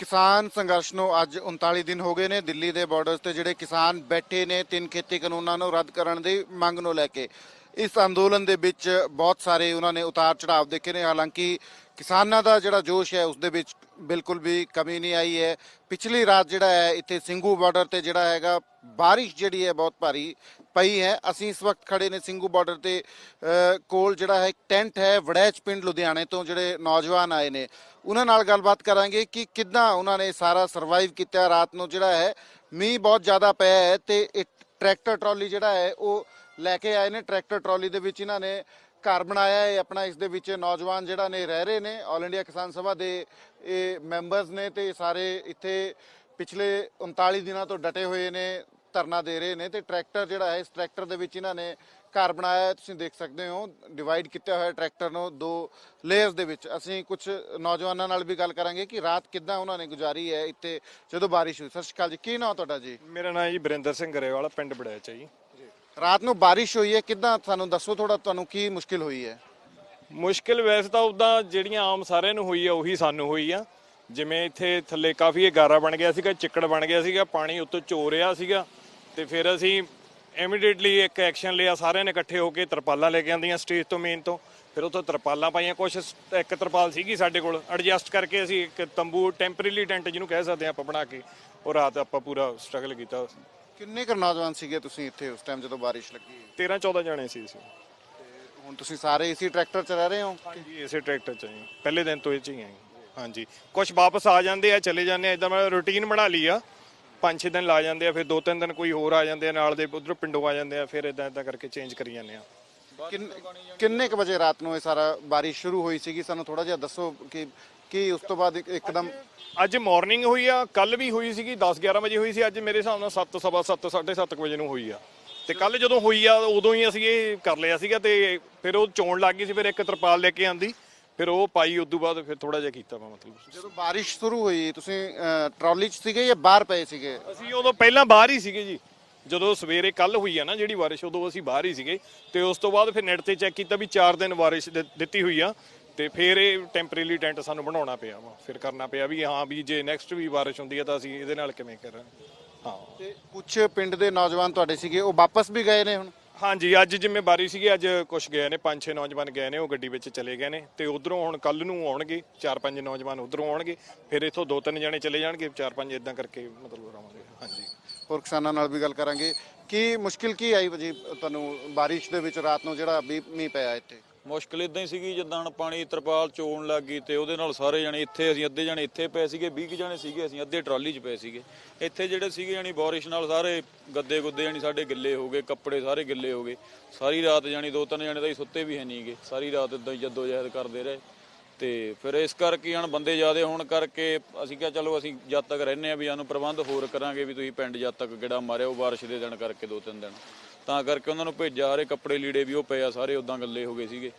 ਕਿਸਾਨ ਸੰਘਰਸ਼ ਨੂੰ ਅੱਜ 39 ਦਿਨ ਹੋ ਗਏ ਨੇ ਦਿੱਲੀ ਦੇ ਬਾਰਡਰਸ ਤੇ ਜਿਹੜੇ ਕਿਸਾਨ ਬੈਠੇ ਨੇ ਤਿੰਨ ਖੇਤੀ ਕਾਨੂੰਨਾਂ ਨੂੰ ਰੱਦ ਕਰਨ ਦੀ ਮੰਗ ਨੂੰ ਲੈ ਕੇ। ਇਸ ਅੰਦੋਲਨ ਦੇ ਵਿੱਚ ਬਹੁਤ ਸਾਰੇ ਉਹਨਾਂ ਨੇ ਉਤਾਰ ਚੜਾਵ ਦੇਖੇ ਨੇ। ਹਾਲਾਂਕਿ ਕਿਸਾਨਾਂ ਦਾ ਜਿਹੜਾ ਜੋਸ਼ ਹੈ, ਉਸ ਦੇ ਵਿੱਚ ਬਿਲਕੁਲ ਵੀ ਕਮੀ ਨਹੀਂ ਆਈ ਹੈ। ਪਿਛਲੀ ਰਾਤ ਜਿਹੜਾ ਹੈ, ਇੱਥੇ ਸਿੰਘੂ ਬਾਰਡਰ ਤੇ ਜਿਹੜਾ ਹੈਗਾ, ਬਾਰਿਸ਼ ਜਿਹੜੀ ਹੈ, ਬਹੁਤ ਭਾਰੀ ਪਈ ਹੈ। ਅਸੀਂ ਇਸ ਵਕਤ ਖੜੇ ਨੇ ਸਿੰਘੂ ਬਾਰਡਰ ਤੇ ਕੋਲ ਜਿਹੜਾ ਹੈ ਇੱਕ ਟੈਂਟ ਹੈ ਵੜੈਚ ਪਿੰਡ ਲੁਧਿਆਣੇ ਤੋਂ ਜਿਹੜੇ ਨੌਜਵਾਨ ਆਏ ਨੇ। ਉਹਨਾਂ ਨਾਲ ਗੱਲਬਾਤ ਕਰਾਂਗੇ ਕਿ ਕਿੱਦਾਂ ਉਹਨਾਂ ਨੇ ਸਾਰਾ ਸਰਵਾਈਵ ਕੀਤਾ। ਰਾਤ ਨੂੰ ਜਿਹੜਾ ਹੈ ਮੀਂਹ ਬਹੁਤ ਜ਼ਿਆਦਾ ਪਿਆ ਹੈ ਤੇ ਇਹ ਟਰੈਕਟਰ ਟਰਾਲੀ ਜਿਹੜਾ ਹੈ ਉਹ ਲੈ ਕੇ ਆਏ ਨੇ। ਟਰੈਕਟਰ ਟਰਾਲੀ ਦੇ ਵਿੱਚ ਇਹਨਾਂ ਨੇ ਘਰ ਬਣਾਇਆ ਹੈ। ਆਪਣਾ ਇਸ ਦੇ ਵਿੱਚ ਨੌਜਵਾਨ ਜਿਹੜਾ ਨੇ ਰਹਿ ਰਹੇ ਨੇ। ਆਲ ਇੰਡੀਆ ਕਿਸਾਨ ਸਭਾ ਦੇ ਇਹ ਮੈਂਬਰਸ ਨੇ ਤੇ ਇਹ ਸਾਰੇ ਇੱਥੇ ਪਿਛਲੇ 39 ਦਿਨਾਂ ਤੋਂ ਡਟੇ ਹੋਏ ਨੇ। ਧਰਨਾ ਦੇ ਰਹੇ ਨੇ ਤੇ ਟਰੈਕਟਰ ਜਿਹੜਾ ਹੈ ਇਸ ਟਰੈਕਟਰ ਦੇ ਵਿੱਚ ਇਹਨਾਂ ਨੇ ਘਰ ਬਣਾਇਆ ਹੈ। ਤੁਸੀਂ ਦੇਖ ਸਕਦੇ ਹੋ ਡਿਵਾਈਡ ਕੀਤਾ ਹੋਇਆ ਟਰੈਕਟਰ ਨੂੰ ਦੋ ਲੇਅਰਸ ਦੇ ਵਿੱਚ। ਅਸੀਂ ਕੁਝ ਨੌਜਵਾਨਾਂ ਨਾਲ ਵੀ ਗੱਲ ਕਰਾਂਗੇ ਕਿ ਰਾਤ ਕਿੱਦਾਂ ਉਹਨਾਂ ਨੇ ਗੁਜ਼ਾਰੀ ਹੈ ਇੱਥੇ ਜਦੋਂ ਬਾਰਿਸ਼ ਹੋਈ। ਸਤਿ ਸ਼੍ਰੀ ਅਕਾਲ ਜੀ ਕੀ ਨਾਮ ਤੁਹਾਡਾ ਜੀ? ਮੇਰਾ ਨਾਮ ਜੀ ਬਰਿੰਦਰ ਸਿੰਘ ਗਰੇਵਾਲਾ ਪਿੰਡ ਬੜੈਚ ਹੈ ਜੀ। ਰਾਤ ਨੂੰ ਬਾਰਿਸ਼ ਹੋਈ ਹੈ ਕਿੱਦਾਂ ਸਾਨੂੰ ਦੱਸੋ ਥੋੜਾ ਤੁਹਾਨੂੰ ਕੀ ਮੁਸ਼ਕਿਲ ਹੋਈ ਹੈ? ਮੁਸ਼ਕਿਲ ਵੈਸੇ ਤਾਂ ਉਦਾਂ ਜਿਹੜੀਆਂ ਆਮ ਸਾਰਿਆਂ ਨੂੰ ਹੋਈ ਆ ਉਹੀ ਸਾਨੂੰ ਹੋਈ ਆ। ਜਿਵੇਂ ਇੱਥੇ ਥੱਲੇ ਕਾਫੀ ਇਹ ਗਾਰਾ ਬਣ ਗਿਆ ਸੀਗਾ ਚਿੱਕੜ ਬਣ ਗਿਆ ਸੀਗਾ ਪਾਣੀ ਉੱਤੋਂ ਚੋ ਰਿਹਾ ਸੀਗਾ। ਤੇ ਫਿਰ ਅਸੀਂ ਇਮੀਡੀਏਟਲੀ ਇੱਕ ਐਕਸ਼ਨ ਲਿਆ ਸਾਰਿਆਂ ਨੇ ਇਕੱਠੇ ਹੋ ਕੇ ਤਰਪਾਲਾਂ ਲੈ ਕੇ ਆਂਦੀਆਂ ਸਟੇਜ ਤੋਂ ਮੇਨ ਤੋਂ। ਫਿਰ ਉੱਥੋਂ ਤਰਪਾਲਾਂ ਪਾਈਆਂ ਕੁਝ ਇੱਕ ਤਰਪਾਲ ਸੀਗੀ ਸਾਡੇ ਕੋਲ ਐਡਜਸਟ ਕਰਕੇ ਅਸੀਂ ਇੱਕ ਤੰਬੂ ਟੈਂਪਰੇਰੀ ਟੈਂਟ ਜਿਹਨੂੰ ਕਹਿ ਸਕਦੇ ਆਪਾਂ ਬਣਾ ਕੇ ਉਹ ਰਾਤ ਆਪਾਂ ਪੂਰਾ ਸਟਰਗਲ ਕੀਤਾ। ਕਿੰਨੇ ਕੁ ਨੌਜਵਾਨ ਸੀਗੇ ਤੁਸੀਂ ਇੱਥੇ ਉਸ ਟਾਈਮ ਜਦੋਂ ਬਾਰਿਸ਼ ਲੱਗੀ? 13 14 ਜਾਣੇ ਸੀ ਅਸੀਂ। ਹੁਣ ਤੁਸੀਂ ਸਾਰੇ ਇਸੇ ਟਰੈਕਟਰ 'ਚ ਰਹਿ ਰਹੇ ਹੋ? ਹਾਂਜੀ ਇਸੇ ਟਰੈਕਟਰ ਚ ਹੀ। ਪਹਿਲੇ ਦਿਨ ਤੋਂ ਇਹ ਚ ਹੀ ਆਏ ਹਾਂਜੀ। ਕੁਝ ਵਾਪਸ ਆ ਜਾਂਦੇ ਆ ਚਲੇ ਜਾਂਦੇ ਆ ਇਦਾਂ ਮੈਂ ਰੁਟੀਨ ਬਣਾ ਲਈ ਆ। ਪੰਜ ਛੇ ਦਿਨ ਲਾ ਜਾਂਦੇ ਆ ਫਿਰ ਦੋ ਤਿੰਨ ਦਿਨ ਕੋਈ ਹੋਰ ਆ ਜਾਂਦੇ ਆ ਨਾਲ ਦੇ ਉਧਰੋਂ ਪਿੰਡੋਂ ਆ ਜਾਂਦੇ ਆ ਫਿਰ ਇਦਾਂ ਇਦਾਂ ਕਰਕੇ ਚੇਂਜ ਕਰੀ ਜਾਂਦੇ ਆ। ਕਿੰਨ- ਕਿੰਨੇ ਕੁ ਵਜੇ ਰਾਤ ਨੂੰ ਇਹ ਸਾਰਾ ਬਾਰਿਸ਼ ਸ਼ੁਰੂ ਹੋਈ ਸੀਗੀ? ਸਾਨੂੰ ਥੋੜਾ ਜਿਹਾ ਦੱਸੋ ਕਿ ਕੀ ਉਸ ਤੋਂ ਬਾਅਦ ਇੱਕ- ਇੱਕਦਮ ਅੱਜ ਮਾਰਨਿੰਗ ਹੋਈ ਆ ਕੱਲ ਵੀ ਹੋਈ ਸੀਗੀ 10 11 ਵਜੇ ਹੋਈ ਸੀ ਅੱਜ ਮੇਰੇ ਹਿਸਾਬ ਨਾਲ 7 ਸਵਾ 7 7:30 ਵਜੇ ਨੂੰ ਹੋਈ ਆ। ਤੇ ਕੱਲ ਜਦੋਂ ਹੋਈ ਆ ਉਦੋਂ ਹੀ ਅਸੀਂ ਇਹ ਕਰ ਲਿਆ ਸੀਗਾ ਤੇ ਫਿਰ ਉਹ ਚੋਣ ਲੱਗ ਗਈ ਸੀ ਫਿਰ ਇੱਕ ਤਰਪਾਲ ਲੈ ਕੇ ਆਂਦੀ। ਫਿਰ ਉਹ ਪਾਈ ਉਦੋਂ ਬਾਅਦ ਫਿਰ ਥੋੜਾ ਜਿਹਾ ਕੀਤਾ ਵਾ ਮਤਲਬ। ਜਦੋਂ ਬਾਰਿਸ਼ ਸ਼ੁਰੂ ਹੋਈ ਤੁਸੀਂ ਅਹ, ਟਰਾਲੀ 'ਚ ਸੀਗੇ ਜਾਂ ਬਾਹਰ ਪਏ ਸੀਗੇ? ਅਸੀਂ ਉਦੋਂ ਪਹਿਲਾਂ ਬਾਹਰ ਹੀ ਸੀਗੇ ਜੀ। ਜਦੋਂ ਸਵੇਰੇ ਕੱਲ ਹੋਈ ਆ ਨਾ ਜਿਹੜੀ ਬਾਰਿਸ਼ ਉਦੋਂ ਅਸੀਂ ਬਾਹਰ ਹੀ ਸੀਗੇ। ਤੇ ਉਸ ਤੋਂ ਬਾਅਦ ਫਿਰ ਨੈਟ ਤੇ ਚੈੱਕ ਕੀਤਾ ਵੀ 4 ਦਿਨ ਬਾਰਿਸ਼ ਦਿ- ਦਿੱਤੀ ਹੋਈ ਆ। ਤੇ ਫਿਰ ਇਹ ਟੈਂਪਰੇਰੀ ਟੈਂਟ ਸਾਨੂੰ ਬਣਾਉਣਾ ਪਿਆ ਵਾ। ਫਿਰ ਕਰਨਾ ਪਿਆ ਵੀ ਹਾਂ ਵੀ ਜੇ ਨੈਕਸਟ ਵੀ ਬਾਰਿਸ਼ ਹੁੰਦੀ ਆ ਤਾਂ ਅਸੀਂ ਇਹਦੇ ਨਾਲ ਕਿਵੇਂ ਕਰਾਂ ਹਾਂ। ਤੇ ਕੁਝ ਪਿੰਡ ਦੇ ਨੌਜਵਾਨ ਤੁਹਾਡੇ ਸੀਗੇ ਉਹ ਵਾਪਸ ਵੀ ਗਏ ਨੇ ਹੁਣ? ਹਾਂਜੀ, ਅੱਜ ਜਿਵੇਂ ਬਾਰਿਸ਼ ਸੀਗੀ, ਅੱਜ ਕੁਝ ਗਏ ਨੇ, ਪੰਜ ਛੇ ਨੌਜਵਾਨ ਗਏ ਨੇ, ਉਹ ਗੱਡੀ ਵਿੱਚ ਚਲੇ ਗਏ ਨੇ, ਤੇ ਉਧਰੋਂ ਹੁਣ ਕੱਲ ਨੂੰ ਆਉਣਗੇ, ਚਾਰ ਪੰਜ ਨੌਜਵਾਨ ਉਧਰੋਂ ਆਉਣਗੇ, ਫਿਰ ਇੱਥੋਂ ਦੋ ਤਿੰਨ ਜਣੇ ਚਲੇ ਜਾਣਗੇ, ਚਾਰ ਪੰਜ ਇਦਾਂ ਕਰਕੇ ਮਤਲਬ ਰਵਾਂਗੇ, ਹਾਂਜੀ। ਹੋਰ ਕਿਸਾਨਾਂ ਨਾਲ ਵੀ ਗੱਲ ਕਰਾਂਗੇ, ਕੀ ਮੁਸ਼ਕਿਲ ਕੀ ਆਈ ਜੀ ਤੁਹਾਨੂੰ ਬਾਰਿਸ਼ ਦੇ ਵਿੱਚ ਰਾਤ ਨੂੰ ਜਿਹੜਾ ਵੀ ਮੀਂਹ ਪਿਆ ਇੱਥੇ? ਮੁਸ਼ਕਲ ਇਦਾਂ ਹੀ ਸੀਗੀ, ਜਿੱਦਾਂ ਹੁਣ ਪਾਣੀ ਤਰਪਾਲ ਚੋਣ ਲੱਗ ਗਈ ਤੇ ਉਹਦੇ ਨਾਲ ਸਾਰੇ ਜਣੇ ਇੱਥੇ, ਅਸੀਂ ਅੱਧੇ ਜਣੇ ਇੱਥੇ ਪਏ ਸੀਗੇ 20 ਕੁ ਜਣੇ ਸੀਗੇ, ਅਸੀਂ ਅੱਧੇ ਟਰਾਲੀ 'ਚ ਪਏ ਸੀਗੇ। ਇੱਥੇ ਜਿਹੜੇ ਸੀਗੇ ਜਾਨੀ ਬਾਰਿਸ਼ ਨਾਲ ਸਾਰੇ ਗੱਦੇ ਗੁੱਦੇ ਜਾਨੀ ਸਾਡੇ ਗਿੱਲੇ ਹੋ ਗਏ, ਕੱਪੜੇ ਸਾਰੇ ਗਿੱਲੇ ਹੋ ਗਏ। ਸਾਰੀ ਰਾਤ ਜਾਨੀ ਦੋ ਤਿੰਨ ਜਣੇ ਤਾਂ ਹੀ ਸੁੱਤੇ ਵੀ ਹੈ ਨਹੀਂਗੇ ਸਾਰੀ ਰਾਤ ਇਦਾਂ ਹੀ ਜੱਦੋ ਜਹਿਦ ਕਰਦੇ ਰਹੇ। ਤੇ ਫਿਰ ਇਸ ਕਰਕੇ ਹਣ ਬੰਦੇ ਜ਼ਿਆਦੇ ਹੋਣ ਕਰਕੇ ਅਸੀਂ ਕਿਹਾ, ਚਲੋ ਅਸੀਂ ਜਦ ਤੱਕ ਰਹਿੰਨੇ ਆ ਵੀ ਸਾਨੂੰ ਪ੍ਰਬੰਧ ਹੋਰ ਕਰਾਂਗੇ ਵੀ ਤੁਸੀਂ ਪਿੰਡ ਜਦ ਤੱਕ ਗੇੜਾ ਮਾਰਿਓ ਬਾਰਿਸ਼ ਦੇ ਦਿਨ ਕਰਕੇ ਦੋ ਤਿੰਨ ਦਿਨ। ਤਾਂ ਕਰਕੇ ਉਹਨਾਂ ਨੂੰ ਭੇਜਿਆ ਸਾਰੇ ਕੱਪੜੇ ਲੀੜੇ ਵੀ ਉਹ ਪਏ ਆ, ਸਾਰੇ ਉਦਾਂ ਗੱਲੇ ਹੋ ਗਏ ਸੀਗੇ।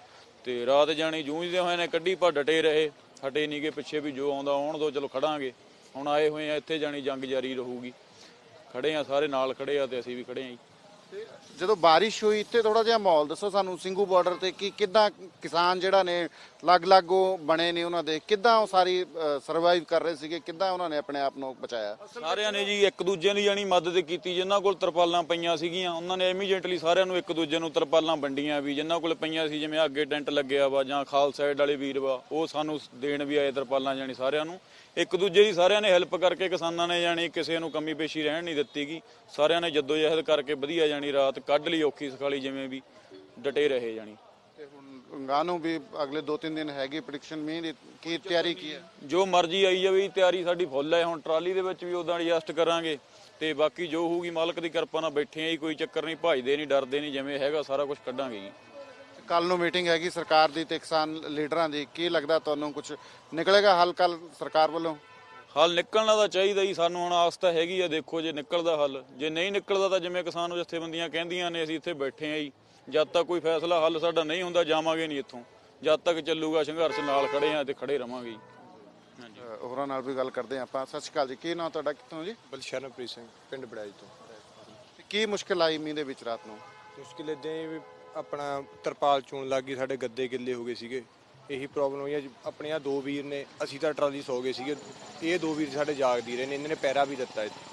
ਤੇ ਰਾਤ ਜਾਣੀ ਜੂਝਦੇ ਹੋਏ ਨੇ, ਕੱਢੀ ਪਰ ਡਟੇ ਰਹੇ, ਹਟੇ ਨਹੀਂਗੇ ਪਿੱਛੇ ਵੀ ਜੋ ਆਉਂਦਾ ਆਉਣ ਦੋ, ਚਲੋ ਖੜਾਂਗੇ। ਹੁਣ ਆਏ ਹੋਏ ਆ, ਇੱਥੇ ਜਾਣੀ ਜੰਗ ਜਾਰੀ ਰਹੂਗੀ। ਖੜੇ ਆ, ਸਾਰੇ ਨਾਲ ਖੜੇ ਆ ਤੇ ਅਸੀਂ ਵੀ ਖੜੇ ਆ ਜੀ। ਜਦੋਂ ਬਾਰਿਸ਼ ਹੋਈ ਇੱਥੇ ਥੋੜਾ ਜਿਹਾ ਮਾਹੌਲ ਦੱਸੋ ਸਾਨੂੰ ਸਿੰਘੂ ਬਾਰਡਰ ਤੇ ਕਿ ਕਿੱਦਾਂ ਕਿਸਾਨ ਜਿਹੜਾ ਨੇ ਲੱਗ-ਲੱਗ ਉਹ ਬਣੇ ਨੇ ਉਹਨਾਂ ਦੇ, ਕਿੱਦਾਂ ਉਹ ਸਾਰੀ ਸਰਵਾਈਵ ਕਰ ਰਹੇ ਸੀਗੇ, ਕਿੱਦਾਂ ਉਹਨਾਂ ਨੇ ਆਪਣੇ ਆਪ ਨੂੰ ਬਚਾਇਆ? ਸਾਰਿਆਂ ਨੇ ਜੀ ਇੱਕ ਦੂਜੇ ਦੀ ਜਾਣੀ ਮਦਦ ਕੀਤੀ, ਜਿਨ੍ਹਾਂ ਕੋਲ ਤਰਪਾਲਾਂ ਪਈਆਂ ਸੀਗੀਆਂ, ਉਹਨਾਂ ਨੇ ਇਮੀਡੀਏਟਲੀ ਸਾਰਿਆਂ ਨੂੰ ਇੱਕ ਦੂਜੇ ਨੂੰ ਤਰਪਾਲਾਂ ਵੰਡੀਆਂ ਵੀ, ਜਿਨ੍ਹਾਂ ਕੋਲ ਪਈਆਂ ਸੀ, ਜਿਵੇਂ ਅੱਗੇ ਟੈਂਟ ਲੱਗਿਆ ਵਾ ਜਾਂ ਖਾਲ ਸਾਈਡ ਵਾਲੇ ਵੀਰ ਵਾ, ਉਹ ਸਾਨੂੰ ਦੇਣ ਵੀ ਆਏ ਤਰਪਾਲਾਂ ਜਾਣੀ ਸਾਰਿਆਂ ਨੂੰ। ਇੱਕ ਦੂਜੇ ਦੀ ਸਾਰਿਆਂ ਨੇ ਹੈਲਪ ਕਰਕੇ ਕਿਸਾਨਾਂ ਨੇ ਜਾਣੀ ਕਿਸੇ ਨੂੰ ਕਮੀ ਪੇਸ਼ੀ ਰਹਿਣ ਨਹੀਂ ਦਿੱਤੀਗੀ। ਸਾਰਿਆਂ ਨੇ ਜਦੋਜਹਿਦ ਕਰਕੇ ਵਧੀਆ ਜਾਣੀ ਰਾਤ ਕੱਢ ਲਈ ਔਖੀ ਸਖਾਲੀ ਜਿਵੇਂ ਵੀ ਡਟੇ ਰਹੇ ਜਾਣੀ ਤੇ ਹੁਣ ਗਾਂ ਨੂੰ ਵੀ ਅਗਲੇ 2-3 ਦਿਨ ਹੈਗੀ ਪ੍ਰੈਡਿਕਸ਼ਨ ਮੀਂਹ ਦੀ ਕੀ ਤਿਆਰੀ ਕੀ ਹੈ? ਜੋ ਮਰਜ਼ੀ ਆਈ ਜਾਵੇ ਤਿਆਰੀ ਸਾਡੀ ਫੁੱਲ ਹੈ। ਹੁਣ ਟਰਾਲੀ ਦੇ ਵਿੱਚ ਵੀ ਉਦਾਂ ਐਡਜਸਟ ਕਰਾਂਗੇ ਤੇ ਬਾਕੀ ਜੋ ਹੋਊਗੀ ਮਾਲਕ ਦੀ ਕਿਰਪਾ ਨਾਲ ਬੈਠੇ ਆ ਕੋਈ ਚੱਕਰ ਨਹੀਂ ਭਜਦੇ ਨਹੀਂ ਡਰਦੇ ਨਹੀਂ ਜਿਵੇਂ ਹੈਗਾ ਸਾਰਾ ਕੁਝ ਕੱਢਾਂਗੇ ਜੀ। ਕੱਲ ਨੂੰ ਮੀਟਿੰਗ ਹੈਗੀ ਸਰਕਾਰ ਦੀ ਤੇ ਕਿਸਾਨ ਲੀਡਰਾਂ ਦੀ। ਕੀ ਲੱਗਦਾ ਤੁਹਾਨੂੰ ਕੁਝ ਨਿਕਲੇਗਾ ਹੱਲ ਕੱਲ ਸਰਕਾਰ ਵੱਲੋਂ? ਹੱਲ ਨਿਕਲਣਾ ਤਾਂ ਚਾਹੀਦਾ ਜੀ ਸਾਨੂੰ ਹੁਣ ਆਸ ਤਾਂ ਹੈਗੀ ਆ ਦੇਖੋ ਜੇ ਨਿਕਲਦਾ ਹੱਲ। ਜੇ ਨਹੀਂ ਨਿਕਲਦਾ ਤਾਂ ਜਿਵੇਂ ਕਿਸਾਨ ਜਥੇਬੰਦੀਆਂ ਕਹਿੰਦੀਆਂ ਨੇ ਅਸੀਂ ਇੱਥੇ ਬੈਠੇ ਆ ਜੀ। ਜਦ ਤੱਕ ਕੋਈ ਫੈਸਲਾ ਹੱਲ ਸਾਡਾ ਨਹੀਂ ਹੁੰਦਾ ਜਾਵਾਂਗੇ ਨਹੀਂ ਇੱਥੋਂ। ਜਦ ਤੱਕ ਚੱਲੂਗਾ ਸੰਘਰਸ਼ ਨਾਲ ਖੜੇ ਆ ਤੇ ਖੜੇ ਰਵਾਂਗੇ ਜੀ। ਅ, ਹੋਰਾਂ ਨਾਲ ਵੀ ਗੱਲ ਕਰਦੇ ਹਾਂ ਆਪਾਂ। ਸਤਿ ਸ਼੍ਰੀ ਅਕਾਲ ਜੀ ਕੀ ਨਾਮ ਤੁਹਾਡਾ ਕਿੱਥੋਂ ਜੀ? ਬਲਸ਼ਰਨਪ੍ਰੀਤ ਸਿੰਘ ਪਿੰਡ ਬੜਾਈ ਤੋਂ। ਤੇ ਕੀ ਮੁਸ਼ਕਲ ਆਈ ਮੀਂਹ ਦੇ ਵਿੱਚ ਰਾਤ ਨੂੰ? ਮੁਸ਼ਕਿਲ ਇਦਾਂ ਹੀ ਵੀ ਆਪਣਾ ਤਰਪਾਲ ਚੋਣ ਲੱਗ ਗਈ, ਸਾਡੇ ਗੱਦੇ ਗਿੱਲੇ ਹੋ ਗਏ ਸੀਗੇ। ਇਹੀ ਪ੍ਰੋਬਲਮ ਹੋਈ ਆ ਜੀ। ਆਪਣੇ ਆ ਦੋ ਵੀਰ ਨੇ, ਅਸੀਂ ਤਾਂ ਟਰਾਲੀ ਸੌ ਗਏ ਸੀਗੇ। ਇਹ ਦੋ ਵੀਰ ਸਾਡੇ ਜਾਗਦੀ ਰਹੇ ਨੇ, ਇਹਨਾਂ ਨੇ ਪੈਰਾ ਵੀ ਦਿੱਤਾ ਇੱਥੇ।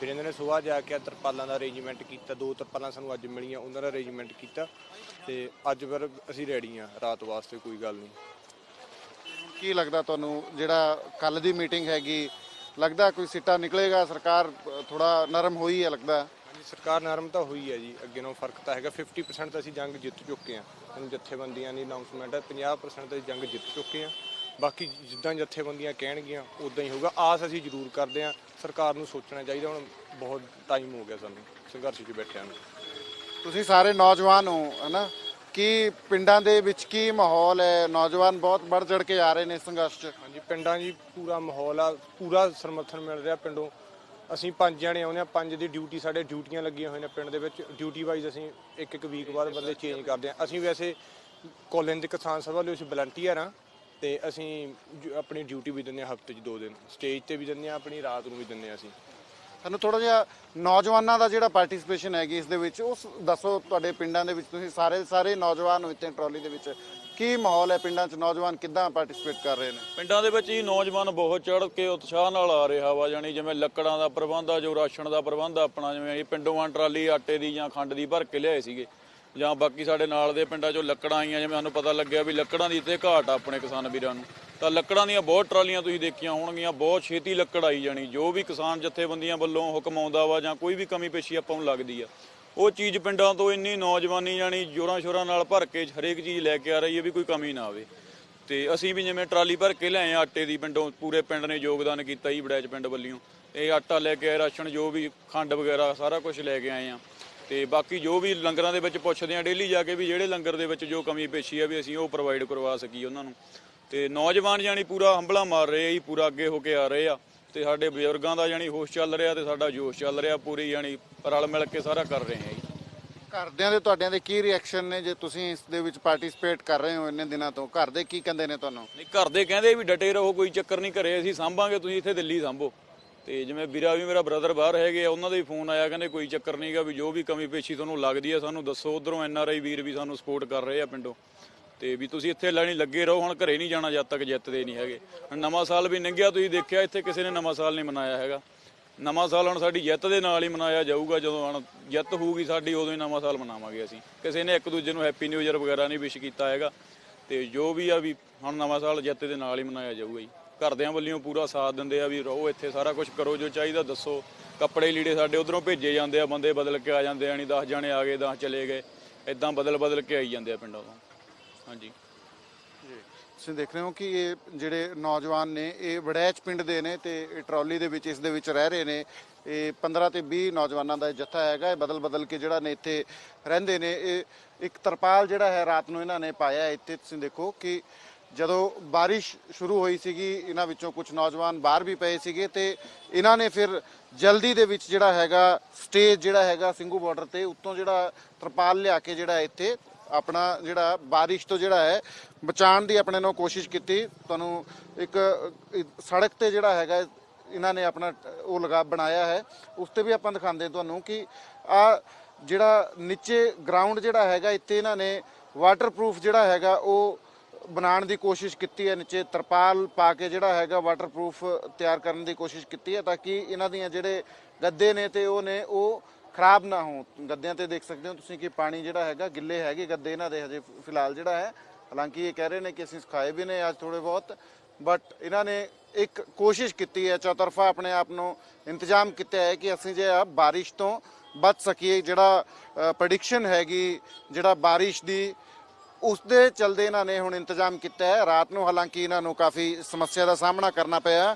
ਫਿਰ ਇਹਨਾਂ ਨੇ ਸੁਬਾਹ ਜਾ ਕੇ ਤਰਪਾਲਾਂ ਦਾ ਅਰੇਂਜਮੈਂਟ ਕੀਤਾ, ਦੋ ਤਰਪਾਲਾਂ ਸਾਨੂੰ ਅੱਜ ਮਿਲੀਆਂ, ਉਹਨਾਂ ਦਾ ਅਰੇਂਜਮੈਂਟ ਕੀਤਾ ਤੇ ਅੱਜ ਫਿਰ ਅਸੀਂ ਰੈਡੀ ਆ, ਰਾਤ ਵਾਸਤੇ ਕੋਈ ਗੱਲ ਨਹੀਂ। ਕੀ ਲੱਗਦਾ ਤੁਹਾਨੂੰ, ਜਿਹੜਾ ਕੱਲ ਦੀ ਮੀਟਿੰਗ ਹੈਗੀ, ਲੱਗਦਾ ਕੋਈ ਸਿੱਟਾ ਨਿਕਲੇਗਾ? ਸਰਕਾਰ ਥੋੜਾ ਨਰਮ ਹੋਈ ਹੈ ਲੱਗਦਾ? ਸਰਕਾਰ ਨਰਮ ਤਾਂ ਹੋਈ ਹੈ ਜੀ ਅੱਗੇ ਨਾਲੋਂ ਫ਼ਰਕ ਤਾਂ ਹੈਗਾ। 50% ਤਾਂ ਅਸੀਂ ਜੰਗ ਜਿੱਤ ਚੁੱਕੇ ਹਾਂ। ਹੁਣ ਜਥੇਬੰਦੀਆਂ ਦੀ ਅਨਾਉਂਸਮੈਂਟ ਹੈ 50% ਤਾਂ ਅਸੀਂ ਜੰਗ ਜਿੱਤ ਚੁੱਕੇ ਹਾਂ। ਬਾਕੀ ਜਿੱਦਾਂ ਜਥੇਬੰਦੀਆਂ ਕਹਿਣਗੀਆਂ ਉਦਾਂ ਹੀ ਹੋਊਗਾ। ਆਸ ਅਸੀਂ ਜ਼ਰੂਰ ਕਰਦੇ ਹਾਂ ਸਰਕਾਰ ਨੂੰ ਸੋਚਣਾ ਚਾਹੀਦਾ। ਹੁਣ ਬਹੁਤ ਟਾਈਮ ਹੋ ਗਿਆ ਸਾਨੂੰ ਸੰਘਰਸ਼ 'ਚ ਬੈਠਿਆਂ ਨੂੰ। ਤੁਸੀਂ ਸਾਰੇ ਨੌਜਵਾਨ ਹੋ ਹਨਾ? ਕੀ ਪਿੰਡਾਂ ਦੇ ਵਿੱਚ ਕੀ ਮਾਹੌਲ ਹੈ? ਨੌਜਵਾਨ ਬਹੁਤ ਵੱਧ ਚੜ ਕੇ ਆ ਰਹੇ ਨੇ ਸੰਘਰਸ਼ 'ਚ। ਹਾਂਜੀ ਪਿੰਡਾਂ 'ਚ ਜੀ ਪੂਰਾ ਮਾਹੌਲ ਆ। ਪੂਰਾ ਸਮਰਥਨ ਮਿਲ ਰਿਹਾ ਪਿੰਡੋਂ। ਅਸੀਂ ਪੰਜ ਜਣੇ ਆਉਂਦੇ ਆ ਪੰਜ ਦੀ ਡਿਊਟੀ ਸਾਡੇ ਡਿਊਟੀਆਂ ਲੱਗੀਆਂ ਹੋਈਆਂ ਨੇ ਪਿੰਡ ਦੇ ਵਿੱਚ। ਡਿਊਟੀ ਵਾਈਜ਼ ਅਸੀਂ ਇੱਕ ਇੱਕ ਵੀਕ ਬਾਅਦ ਬੰਦੇ ਚੇਂਜ ਕਰਦੇ ਆ ਅਸੀਂ ਵੈਸੇ ਕਾਲਜ ਦੇ ਕਿਸਾਨ ਸਭਾ ਲਈ ਅਸੀਂ ਵਲੰਟੀਅਰ ਆ ਤੇ ਅਸੀਂ ਜ- ਆਪਣੀ ਡਿਊਟੀ ਵੀ ਦਿੰਦੇ ਆ ਹਫ਼ਤੇ 'ਚ ਦੋ ਦਿਨ। ਸਟੇਜ ਤੇ ਵੀ ਦਿੰਦੇ ਆ ਆਪਣੀ ਰਾਤ ਨੂੰ ਵੀ ਦਿੰਦੇ ਆ ਅਸੀਂ। ਸਾਨੂੰ ਥੋੜਾ ਜਿਹਾ ਨੌਜਵਾਨਾਂ ਦਾ ਜਿਹੜਾ ਪਾਰਟਿਸਿਪੇਸ਼ਨ ਹੈਗੀ ਇਸ ਦੇ ਵਿੱਚ, ਉਸ ਦੱਸੋ ਤੁਹਾਡੇ ਪਿੰਡਾਂ ਦੇ ਵਿੱਚ ਤੁਸੀਂ ਸਾਰੇ ਸਾਰੇ ਨੌਜਵਾਨ ਹੋ ਇੱਥੇ ਟਰਾਲੀ ਦੇ ਵਿੱਚ। ਕੀ ਮਾਹੌਲ ਹੈ ਪਿੰਡਾਂ 'ਚ? ਨੌਜਵਾਨ ਕਿੱਦਾਂ ਪਾਰਟਿਸਿਪੇਟ ਕਰ ਰਹੇ ਨੇ? ਪਿੰਡਾਂ ਦੇ ਵਿੱਚ ਹੀ ਨੌਜਵਾਨ ਬਹੁਤ ਚੜ੍ਹ ਕੇ ਉਤਸ਼ਾਹ ਨਾਲ ਆ ਰਿਹਾ ਵਾ ਜਾਨੀ ਜਿਵੇਂ ਲੱਕੜਾਂ ਦਾ ਪ੍ਰਬੰਧ ਆ, ਜੋ ਰਾਸ਼ਨ ਦਾ ਪ੍ਰਬੰਧ ਆ ਆਪਣਾ, ਜਿਵੇਂ ਇਹ ਪਿੰਡੋਂ ਆ ਟਰਾਲੀ ਆਟੇ ਦੀ ਜਾਂ ਖੰਡ ਦੀ ਭਰ ਕੇ ਲਿਆਏ ਸੀਗੇ। ਜਾਂ ਬਾਕੀ ਸਾਡੇ ਨਾਲ ਦੇ ਪਿੰਡਾਂ 'ਚੋਂ ਲੱਕੜਾਂ ਆਈਆਂ, ਜਿਵੇਂ ਸਾਨੂੰ ਪਤਾ ਲੱਗਿਆ ਵੀ ਲੱਕੜਾਂ ਦੀ ਇੱਥੇ ਘਾਟ ਆ ਆਪਣੇ ਕਿਸਾਨ ਵੀਰਾਂ ਨੂੰ। ਤਾਂ ਲੱਕੜਾਂ ਦੀਆਂ ਬਹੁਤ ਟਰਾਲੀਆਂ ਤੁਸੀਂ ਦੇਖੀਆਂ ਹੋਣਗੀਆਂ, ਬਹੁਤ ਛੇਤੀ ਲੱਕੜ ਆਈ ਜਾਣੀ, ਜੋ ਵੀ ਕਿਸਾਨ ਜਥੇਬੰਦੀਆਂ ਵੱਲੋਂ ਹੁਕਮ ਆਉਂਦਾ ਵਾ ਜਾਂ ਕੋਈ ਵੀ ਕਮੀ ਪੇਸ਼ੀ ਆਪਾਂ ਨੂੰ ਲੱਗਦੀ ਆ, ਉਹ ਚੀਜ਼ ਪਿੰਡਾਂ ਤੋਂ ਇੰਨੀ ਨੌਜਵਾਨੀ ਜਾਣੀ ਜੋਰਾਂ ਸ਼ੋਰਾਂ ਨਾਲ ਭਰ ਕੇ ਹਰੇਕ ਚੀਜ਼ ਲੈ ਕੇ ਆ ਰਹੀ ਹੈ ਵੀ ਕੋਈ ਕਮੀ ਨਾ ਆਵੇ। ਤੇ ਅਸੀਂ ਵੀ ਜਿਵੇਂ ਟਰਾਲੀ ਭਰ ਕੇ ਲਿਆਏ ਆ ਆਟੇ ਦੀ ਪਿੰਡੋਂ, ਪੂਰੇ ਪਿੰਡ ਨੇ ਯੋਗਦਾਨ ਕੀਤਾ ਜੀ ਬੜੈਚ ਪਿੰਡ ਵੱਲੋਂ। ਇਹ ਆਟਾ ਲੈ ਕੇ ਆਏ, ਰਾਸ਼ਨ ਜੋ ਵੀ ਖੰਡ ਵਗੈਰਾ ਸਾਰਾ ਕੁਝ ਲੈ ਕੇ ਆਏ ਆ। ਤੇ ਬਾਕੀ ਜੋ ਵੀ ਲੰਗਰਾਂ ਦੇ ਵਿੱਚ ਪੁੱਛਦੇ ਆ, ਡੇਲੀ ਜਾ ਕੇ ਵੀ ਜਿਹੜੇ ਲੰਗਰ ਦੇ ਵਿੱਚ ਜੋ ਕਮੀ ਪੇਸ਼ੀ ਆ ਵੀ ਅਸੀਂ ਉਹ ਪ੍ਰੋਵਾਈਡ ਕਰਵਾ ਸਕੀਏ ਉਹਨਾਂ ਨੂੰ। ਤੇ ਨੌਜਵਾਨ ਜਾਨੀ ਪੂਰਾ ਹੰਬਲਾ ਮਾਰ ਰਹੇ ਆ ਜੀ ਪੂਰਾ ਅੱਗੇ ਹੋ ਕੇ ਆ ਰਹੇ ਆ। ਤੇ ਸਾਡੇ ਬਜ਼ੁਰਗਾਂ ਦਾ ਜਾਨੀ ਹੋਸ਼ ਚੱਲ ਰਿਹਾ ਤੇ ਸਾਡਾ ਜੋਸ਼ ਚੱਲ ਰਿਹਾ ਪੂਰੀ ਜਾਨੀ ਰਲ ਮਿਲ ਕੇ ਸਾਰਾ ਕਰ ਰਹੇ ਆ ਜੀ। ਘਰਦਿਆਂ ਦੇ ਤੁਹਾਡਿਆਂ ਦੇ ਕੀ ਰਿਐਕਸ਼ਨ ਨੇ ਜੇ ਤੁਸੀਂ ਇਸ ਦੇ ਵਿੱਚ ਪਾਰਟਿਸਿਪੇਟ ਕਰ ਰਹੇ ਹੋ ਇੰਨੇ ਦਿਨਾਂ ਤੋਂ? ਘਰ ਦੇ ਕੀ ਕਹਿੰਦੇ ਨੇ ਤੁਹਾਨੂੰ? ਨਹੀਂ ਘਰ ਦੇ ਕਹਿੰਦੇ ਵੀ ਡਟੇ ਰਹੋ ਕੋਈ ਚੱਕਰ ਨਹੀਂ ਘਰੇ ਅਸੀਂ ਸਾਂਭਾਂਗੇ ਤੁਸੀਂ ਇੱਥੇ ਦਿੱਲੀ ਸਾਂਭੋ। ਤੇ ਜਿਵੇਂ ਵੀਰਾ ਵੀ ਮੇਰਾ ਬ੍ਰਦਰ ਬਾਹਰ ਹੈਗੇ ਆ ਉਹਨਾਂ ਦਾ ਵੀ ਫੋਨ ਆਇਆ ਕਹਿੰਦੇ ਕੋਈ ਚੱਕਰ ਨਹੀਂਗਾ ਵੀ ਜੋ ਵੀ ਕਮੀ ਪੇਸ਼ੀ ਤੁਹਾਨੂੰ ਲੱਗਦੀ ਹੈ ਸਾਨੂੰ ਦੱਸੋ ਉਧਰੋਂ ਐਨ ਆਰ ਆਈ ਵੀਰ ਵੀ ਸਾਨੂੰ ਸਪੋਰਟ ਕਰ ਰਹੇ ਆ ਪਿੰਡੋਂ। ਤੇ ਵੀ ਤੁਸੀਂ ਇੱਥੇ ਲੈਣੀ ਲੱਗੇ ਰਹੋ, ਹੁਣ ਘਰੇ ਨਹੀਂ ਜਾਣਾ ਜਦ ਤੱਕ ਜਿੱਤਦੇ ਨਹੀਂ ਹੈਗੇ। ਹੁਣ ਨਵਾਂ ਸਾਲ ਵੀ ਲੰਘਿਆ, ਤੁਸੀਂ ਦੇਖਿਆ ਇੱਥੇ ਕਿਸੇ ਨੇ ਨਵਾਂ ਸਾਲ ਨਹੀਂ ਮਨਾਇਆ ਹੈਗਾ। ਨਵਾਂ ਸਾਲ ਹੁਣ ਸਾਡੀ ਜਿੱਤ ਦੇ ਨਾਲ ਹੀ ਮਨਾਇਆ ਜਾਊਗਾ, ਜਦੋਂ ਹੁਣ ਜਿੱਤ ਹੋਊਗੀ ਸਾਡੀ, ਉਦੋਂ ਹੀ ਨਵਾਂ ਸਾਲ ਮਨਾਵਾਂਗੇ ਅਸੀਂ। ਕਿਸੇ ਨੇ ਇੱਕ ਦੂਜੇ ਨੂੰ ਹੈਪੀ ਨਿਊ ਇਅਰ ਵਗੈਰਾ ਨਹੀਂ ਵਿਸ਼ ਕੀਤਾ ਹੈਗਾ। ਤੇ ਜੋ ਵੀ ਆ ਵੀ ਹੁਣ ਨਵਾਂ ਸਾਲ ਜਿੱਤ ਦੇ ਨਾਲ ਹੀ ਮਨਾਇਆ ਜਾਊਗਾ ਜੀ। ਘਰਦਿਆਂ ਵੱਲੋਂ ਪੂਰਾ ਸਾਥ ਦਿੰਦੇ ਆ ਵੀ ਰਹੋ ਇੱਥੇ, ਸਾਰਾ ਕੁਝ ਕਰੋ, ਜੋ ਚਾਹੀਦਾ ਦੱਸੋ। ਕੱਪੜੇ ਲੀੜੇ ਸਾਡੇ ਉਧਰੋਂ ਭੇਜੇ ਜਾਂਦੇ ਆ, ਬੰਦੇ ਬਦਲ ਕੇ ਆ ਜਾਂਦੇ ਆ ਨਹੀਂ 10 ਜਾਣੇ ਆ ਗਏ 10 ਚਲੇ ਗਏ। ਇਦਾਂ ਬਦਲ ਬਦਲ ਕੇ ਆਈ ਜਾਂਦੇ ਆ ਪਿੰਡਾਂ ਤੋਂ। ਹਾਂਜੀ। ਤੁਸੀਂ ਦੇਖ ਰਹੇ ਹੋ ਕਿ ਇਹ ਜਿਹੜੇ ਨੌਜਵਾਨ ਨੇ, ਇਹ ਵੜੈਚ ਪਿੰਡ ਦੇ ਨੇ ਤੇ ਇਹ ਟਰਾਲੀ ਦੇ ਵਿੱਚ, ਇਸ ਦੇ ਵਿੱਚ ਰਹਿ ਰਹੇ ਨੇ। ਇਹ 15 ਤੇ 20 ਨੌਜਵਾਨਾਂ ਦਾ ਇਹ ਜੱਥਾ ਹੈਗਾ। ਇਹ ਬਦਲ ਬਦਲ ਕੇ ਜਿਹੜਾ ਨੇ ਇੱਥੇ ਰਹਿੰਦੇ ਨੇ, ਇਹ ਇੱਕ ਤਰਪਾਲ ਜਿਹੜਾ ਹੈ ਰਾਤ ਨੂੰ ਇਹਨਾਂ ਨੇ ਪਾਇਆ। ਇੱਥੇ ਤੁਸੀਂ ਦੇਖੋ ਕਿ ਜਦੋਂ ਬਾਰਿਸ਼ ਸ਼ੁਰੂ ਹੋਈ ਸੀਗੀ, ਇਹਨਾਂ ਵਿੱਚੋਂ ਕੁਝ ਨੌਜਵਾਨ ਬਾਹਰ ਵੀ ਪਏ ਸੀਗੇ ਤੇ ਇਹਨਾਂ ਨੇ ਫਿਰ ਜਲਦੀ ਦੇ ਵਿੱਚ ਜਿਹੜਾ ਹੈਗਾ, ਸਟੇਜ ਜਿਹੜਾ ਹੈਗਾ ਸਿੰਗੂ ਬਾਰਡਰ ਤੇ, ਉੱਤੋਂ ਜਿਹੜਾ ਤਰਪਾਲ ਲਿਆ ਕੇ ਜਿਹੜਾ ਇੱਥੇ ਆਪਣਾ ਜਿਹੜਾ ਬਾਰਿਸ਼ ਤੋਂ ਜਿਹੜਾ ਹੈ, ਬਚਾਉਣ ਦੀ ਆਪਣੇ ਨੂੰ ਕੋਸ਼ਿਸ਼ ਕੀਤੀ। ਤੁਹਾਨੂੰ ਇੱਕ ਸੜਕ ਤੇ ਜਿਹੜਾ ਹੈਗਾ, ਇਹਨਾਂ ਨੇ ਆਪਣਾ ਉਹ ਲਗਾ ਬਣਾਇਆ ਹੈ। ਉਸ ਤੇ ਵੀ ਆਪਾਂ ਦਿਖਾਉਂਦੇ ਤੁਹਾਨੂੰ ਕਿ ਆ ਜਿਹੜਾ ਨੀਚੇ ਗਰਾਊਂਡ ਜਿਹੜਾ ਹੈਗਾ, ਇੱਥੇ ਇਹਨਾਂ ਨੇ ਵਾਟਰਪ੍ਰੂਫ ਜਿਹੜਾ ਹੈਗਾ, ਉਹ ਬਣਾਉਣ ਦੀ ਕੋਸ਼ਿਸ਼ ਕੀਤੀ ਹੈ। ਨੀਚੇ ਤਰਪਾਲ ਪਾ ਕੇ ਜਿਹੜਾ ਹੈਗਾ ਵਾਟਰਪ੍ਰੂਫ ਤਿਆਰ ਕਰਨ ਦੀ ਕੋਸ਼ਿਸ਼ ਕੀਤੀ ਹੈ, ਤਾਂ ਕਿ ਇਹਨਾਂ ਦੀਆਂ ਜਿਹੜੇ ਗੱਦੇ ਨੇ ਤੇ ਉਹ ਨੇ, ਉਹ ਖਰਾਬ ਨਾ ਹੋ ਗੱਦਿਆਂ ਤੇ ਦੇਖ ਸਕਦੇ ਹੋ ਤੁਸੀਂ ਕਿ ਪਾਣੀ ਜਿਹੜਾ ਹੈਗਾ, ਗਿੱਲੇ ਹੈਗੇ ਗੱਦੇ ਇਹਨਾਂ ਦੇ ਹਜੇ ਫਿਲਹਾਲ ਜਿਹੜਾ ਹੈ। ਹਾਲਾਂਕਿ ਇਹ ਕਹਿ ਰਹੇ ਨੇ ਕਿ ਅਸੀਂ ਸਿਖਾਏ ਵੀ ਨੇ ਅੱਜ ਥੋੜੇ ਬਹੁਤ ਬਟ ਇਹਨਾਂ ਨੇ ਇੱਕ ਕੋਸ਼ਿਸ਼ ਕੀਤੀ ਹੈ, ਚੌਤਰਫਾ ਆਪਣੇ ਆਪ ਨੂੰ ਇੰਤਜ਼ਾਮ ਕੀਤਾ ਹੈ ਕਿ ਅਸੀਂ ਜੇ ਆ ਬਾਰਿਸ਼ ਤੋਂ ਬਚ ਸਕੀਏ, ਜਿਹੜਾ ਪ੍ਰੈਡਿਕਸ਼ਨ ਹੈਗੀ, ਜਿਹੜਾ ਬਾਰਿਸ਼ ਦੀ ਉਸ ਦੇ ਚਲਦੇ ਇਹਨਾਂ ਨੇ ਹੁਣ ਇੰਤਜ਼ਾਮ ਕੀਤਾ ਹੈ। ਰਾਤ ਨੂੰ ਹਾਲਾਂਕਿ ਇਹਨਾਂ ਨੂੰ ਕਾਫੀ ਸਮੱਸਿਆ ਦਾ ਸਾਹਮਣਾ ਕਰਨਾ ਪਿਆ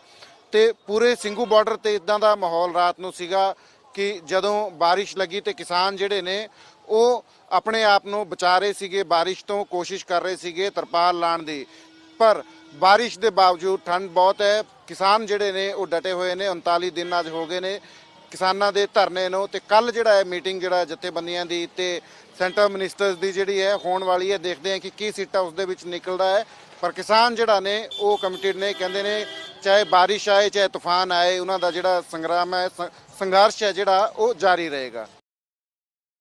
ਤੇ ਪੂਰੇ ਸਿੰਘੂ ਬਾਰਡਰ ਤੇ ਇਦਾਂ ਦਾ ਮਾਹੌਲ ਰਾਤ ਨੂੰ ਸੀਗਾ ਕਿ ਜਦੋਂ ਬਾਰਿਸ਼ ਲੱਗੀ ਤੇ ਕਿਸਾਨ ਜਿਹੜੇ ਨੇ, ਉਹ ਆਪਣੇ ਆਪ ਨੂੰ ਬਚਾ ਰਹੇ ਸੀਗੇ, ਬਾਰਿਸ਼ ਤੋਂ ਕੋਸ਼ਿਸ਼ ਕਰ ਰਹੇ ਸੀਗੇ ਤਰਪਾਲ ਲਾਣ ਦੀ। ਪਰ ਬਾਰਿਸ਼ ਦੇ ਬਾਵਜੂਦ ਠੰਡ ਬਹੁਤ ਹੈ, ਕਿਸਾਨ ਜਿਹੜੇ ਨੇ, ਉਹ ਡਟੇ ਹੋਏ ਨੇ 39 ਦਿਨ ਅੱਜ ਹੋ ਗਏ ਨੇ। ਕਿਸਾਨਾਂ ਦੇ ਧਰਨੇ ਨੂੰ ਤੇ ਕੱਲ ਜਿਹੜਾ ਹੈ ਮੀਟਿੰਗ ਜਿਹੜਾ ਜਥੇਬੰਦੀਆਂ ਦੀ ਤੇ ਸੈਂਟਰ ਮਿਨਿਸਟਰਸ ਦੀ ਜਿਹੜੀ ਹੈ, ਹੋਣ ਵਾਲੀ ਹੈ, ਦੇਖਦੇ ਹਾਂ ਕਿ ਕੀ ਸੀਟਾਂ ਉਸ ਦੇ ਵਿੱਚ ਨਿਕਲਦਾ ਹੈ। ਪਰ ਕਿਸਾਨ ਜਿਹੜਾ ਨੇ, ਉਹ ਕਮਿਟਡ ਨੇ, ਕਹਿੰਦੇ ਨੇ, ਚਾਹੇ ਬਾਰਿਸ਼ ਆਏ, ਚਾਹੇ ਤੂਫਾਨ ਆਏ, ਉਹਨਾਂ ਦਾ ਜਿਹੜਾ ਸੰਗਰਾਮ ਹੈ, ਸ- ਸੰਘਰਸ਼ ਹੈ ਜਿਹੜਾ ਉਹ ਜਾਰੀ ਰਹੇਗਾ।